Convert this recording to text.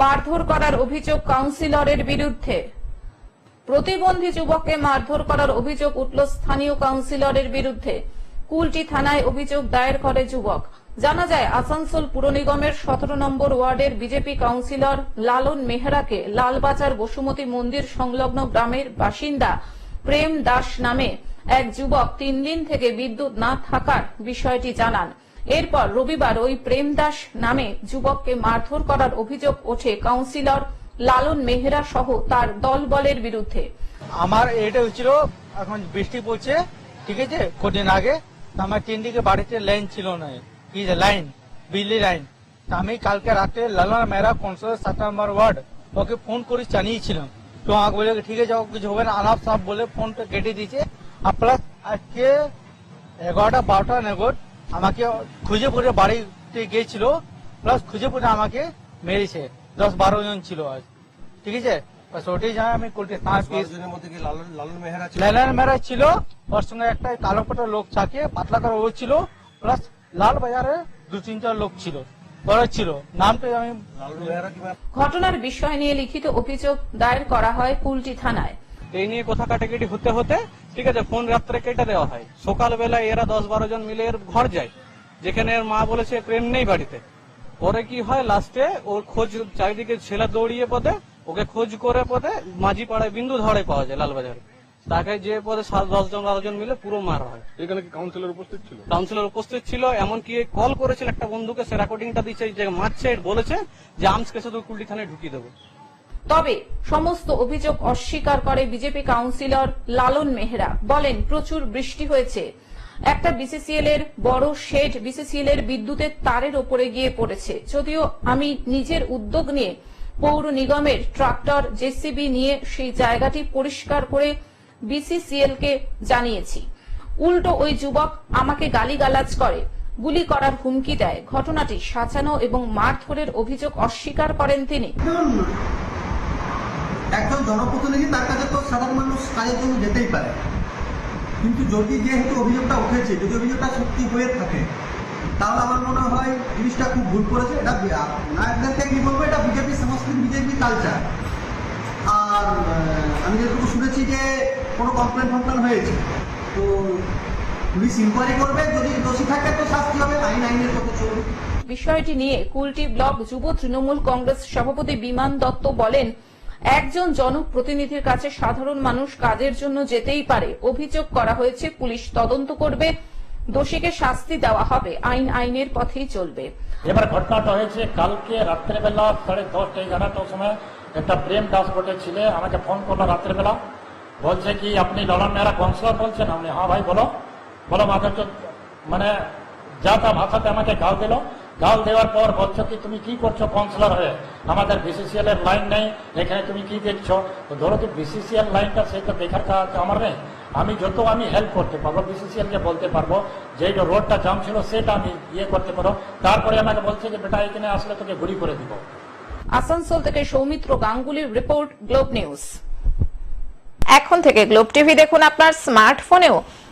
মারধর করার অভিযোগ কাউন্সিলরের বিরুদ্ধে। প্রতিবন্ধী যুবককে মারধর করার অভিযোগ উঠল স্থানীয় কাউন্সিলরের বিরুদ্ধে। কুলটি থানায় অভিযোগ দায়ের করে যুবক। জানা যায়, আসানসোল পুর নিগমের সতেরো নম্বর ওয়ার্ডের বিজেপি কাউন্সিলর লালন মেহরাকে লালবাজার বসুমতী মন্দির সংলগ্ন গ্রামের বাসিন্দা প্রেম দাস নামে এক যুবক তিন দিন থেকে বিদ্যুৎ না থাকার বিষয়টি জানান। এরপর রবিবার ওই প্রেম দাস নামে যুবককে মারধর করার অভিযোগ ওঠে কাউন্সিলর লালন মেহরা সহ তার দলবলের বিরুদ্ধে। আমার এটা হচ্ছিল, এখন বৃষ্টি পড়ছে, ঠিক আছে, কদিন আগে আমার তিন দিকে বাড়িতে লাইন ছিল না। কি লাইন বিজলি লাইন আমি কালকে রাতে লালন মেরা কনসুলার সাত নম্বর ওয়ার্ড, ওকে ফোন করে জানিয়েছিলাম। তো আমাকে বলে, ঠিক আছে কিছু হবে না। আলাপ সাপ বলে ফোনটা কেটে দিয়েছে। আর প্লাস আজকে এগারোটা, বারোটা নেগট আমাকে খুঁজে পড়ে বাড়িতে গিয়েছিল প্লাস খুঁজে পড়ে আমাকে মেরেছে। দশ বারো জন ছিল আজ। ঠিক আছে? ওটাই জানাই আমি কোর্টে থানা পেশ জনের মধ্যে কি লালন লালন মেহরা ছিল? লেলান মেরা ছিল। ওর সঙ্গে একটা কালো পাটা লোক থাকে পাতলা করে ও ছিল। প্লাস লাল বাজারে দু তিনটা লোক ছিল। ওরা ছিল। নামটা আমি লালন মেহরা কি ঘটনার বিষয় নিয়ে লিখিত অভিযোগ দায়ের করা হয় কুলটি থানায়। এই নিয়ে কথা কাটাকাটি হতে হতে ঠিক আছে ফোন রাত্রে কেটে দেওয়া হয়? সকালবেলা এরা দশ বারো জন মিলে এর ঘর যায় যেখানে এর মা বলেছে প্রেম নেই বাড়িতে। পরে কি হয় লাস্টে ওর খোঁজ চারিদিকে ছেলে দৌড়িয়ে পদে ওকে খোঁজ করে পদে মাঝি পাড়ায় বিন্দু ধরে পাওয়া যায় লালবাজারে। তাকে যে পদে সাত দশ জন বারো জন মিলে পুরো মারা হয়। এখানে কি কাউন্সিলর উপস্থিত ছিল? কাউন্সিলর উপস্থিত ছিল এমনকি কল করেছিল একটা বন্ধুকে সে রেকর্ডিংটা দিচ্ছে যে মারছে বলেছে যে আমসকে শুধু কুলটি থানায় ঢুকিয়ে দেবো। তবে সমস্ত অভিযোগ অস্বীকার করে বিজেপি কাউন্সিলর লালন মেহরা। বলেন, প্রচুর বৃষ্টি হয়েছে। একটা বিসিসিএল এর বড় শেড বিসিসিএল এর বিদ্যুতের তারের ওপরে গিয়ে পড়েছে। যদিও আমি নিজের উদ্যোগ নিয়ে পৌর নিগমের ট্রাক্টর জেসিবি নিয়ে সেই জায়গাটি পরিষ্কার করে বিসিসিএল কে জানিয়েছি। উল্টো ওই যুবক আমাকে গালিগালাজ করে, গুলি করার হুমকি দেয়। ঘটনাটি সাজানো এবং মারধরের অভিযোগ অস্বীকার করেন তিনি। একজন জনপ্রতিনিধি তার কাছে তো সাধারণ মানুষ কাজের জন্য যেতেই পারে। কিন্তু যদি যেহেতু অভিযোগটা উঠেছে, যদি অভিযোগটা সত্যি হয়ে থাকে, তাহলে আমার মনে হয় জিনিসটা খুব ভুল করেছে। এটা নায়কদেরকে কি বলব? এটা বিজেপি, সংস্কৃতি, বিজেপি কালচার আর আমি যেটুকু শুনেছি যে কোনো কমপ্লেন ফমপ্লেন হয়েছে। তো পুলিশ ইনকোয়ারি করবে, যদি দোষী থাকে তো শাস্তি হবে, আইন, আইনের পথে চলবে। বিষয়টি নিয়ে কুলটি ব্লক যুব তৃণমূল কংগ্রেস সভাপতি বিমান দত্ত বলেন একজন জনপ্রতিনিধির কাছে সাধারণ মানুষ কাজের জন্য যেতেই পারে, অভিযোগ করা হয়েছে পুলিশ তদন্ত করবে, দোষীকে শাস্তি দেওয়া হবে, আইন আইনের পথেই চলবে। এবার ঘটনাটা হয়েছে, কালকে রাত্রেবেলা সাড়ে দশটা এগারোটার সময় একটা প্রেম দাস বটে ছেলে, আমাকে ফোন করল রাত্রেবেলা। বলছে কি, আপনি ললন মেহরা কাউন্সিলর বলছেন? আমি হ্যাঁ ভাই, বলো। বলো মাথার মানে যা তা ভাষাতে আমাকে গাল দিল। গাল দেওয়ার পর বলছো কি তুমি কি করছ কাউন্সিলর হয়ে? আমাদের বিসিসিএল এর লাইন নেই, এখানে তুমি কি দেখছ? ধরো তো বিসিসিএল লাইনটা সেটা দেখার কাজ আমার নেই। আমি যত আমি হেল্প করতে পারব বিসিসিএল কে বলতে পারব, যে রোডটা জাম ছিল সেটা আমি ইয়ে করতে পারো তারপরে আমাকে বলছে যে, বেটা, এখানে আসলে তোকে গুলি করে দিব। আসানসোল থেকে সৌমিত্র গাঙ্গুলির রিপোর্ট গ্লোব নিউজ এখন থেকে গ্লোব টিভি দেখুন আপনার স্মার্টফোনেও